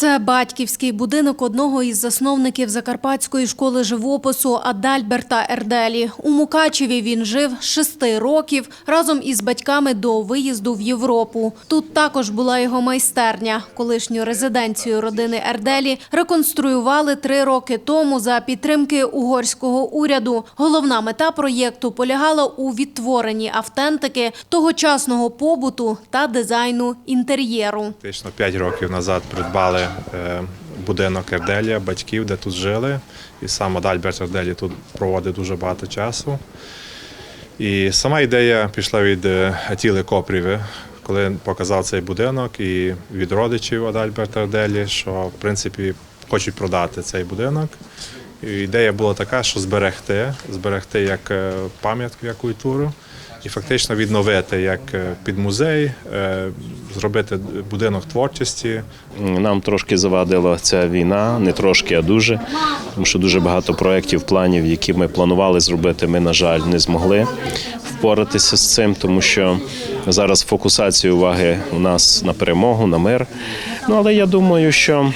Це батьківський будинок одного із засновників Закарпатської школи живопису Адальберта Ерделі. У Мукачеві він жив шести років разом із батьками до виїзду в Європу. Тут також була його майстерня. Колишню резиденцію родини Ерделі реконструювали три роки тому за підтримки угорського уряду. Головна мета проєкту полягала у відтворенні автентики тогочасного побуту та дизайну інтер'єру. Фактично 5 років назад придбали будинок Ерделія, батьків, де тут жили. І сам Адальберт Ерделі тут проводить дуже багато часу. І сама ідея пішла від е, Атіли Копріви, коли показав цей будинок, і від родичів Адальберта Ерделі, що в принципі хочуть продати цей будинок. Ідея була така, що зберегти, зберегти як е, пам'ятку, як культуру, і фактично відновити як е, під музей, е, зробити будинок творчості, Нам трошки завадила ця війна, не трошки, а дуже. Тому що дуже багато проєктів, планів, які ми планували зробити, ми, на жаль, не змогли впоратися з цим, тому що зараз фокусація уваги у нас на перемогу, на мир. Ну але я думаю, що.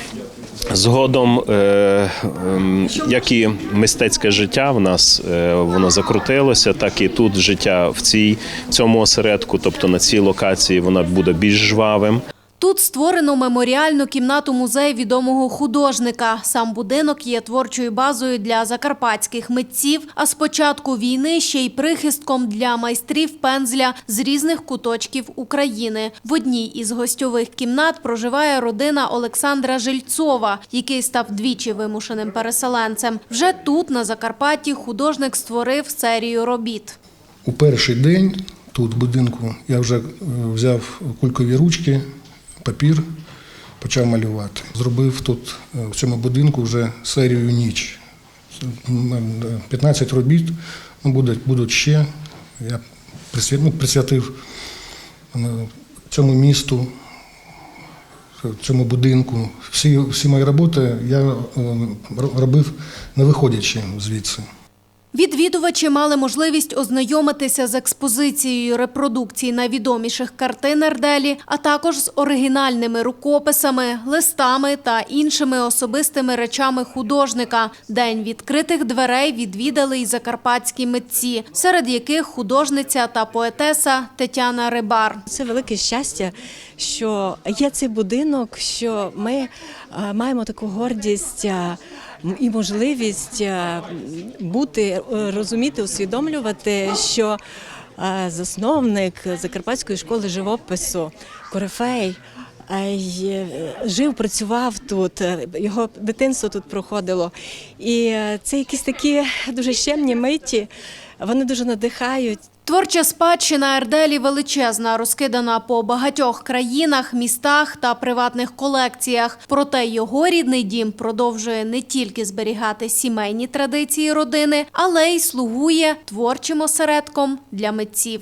Згодом, е, ем, як і мистецьке життя в нас е, воно закрутилося, так і тут життя в цій в цьому осередку, тобто на цій локації, воно буде більш жвавим. Тут створено меморіальну кімнату музею відомого художника. Сам будинок є творчою базою для закарпатських митців, а з початку війни ще й прихистком для майстрів пензля з різних куточків України. В одній із гостьових кімнат проживає родина Олександра Жильцова, який став двічі вимушеним переселенцем. Вже тут, на Закарпатті, художник створив серію робіт. У перший день тут в будинку я вже е, взяв кулькові ручки, папір, почав малювати. Зробив тут е, в цьому будинку вже серію ніч. Це, м, е, 15 робіт, ну, будуть, будуть ще. Я присвя- ну, присвятив е, цьому місту, цьому будинку. Всі, всі мої роботи я е, робив не виходячи звідси. Відвідувачі мали можливість ознайомитися з експозицією репродукцій найвідоміших картин Ерделі, а також з оригінальними рукописами, листами та іншими особистими речами художника. День відкритих дверей відвідали й закарпатські митці, серед яких художниця та поетеса Тетяна Рибар. Це велике щастя, що є цей будинок, що ми е, маємо таку гордість е, і можливість е, бути, е, розуміти, усвідомлювати, що е, засновник Закарпатської школи живопису Корифей. Жив, працював тут, його дитинство тут проходило. І це якісь такі дуже щемні миті, вони дуже надихають. Творча спадщина Ерделі величезна, розкидана по багатьох країнах, містах та приватних колекціях. Проте його рідний дім продовжує не тільки зберігати сімейні традиції родини, але й слугує творчим осередком для митців.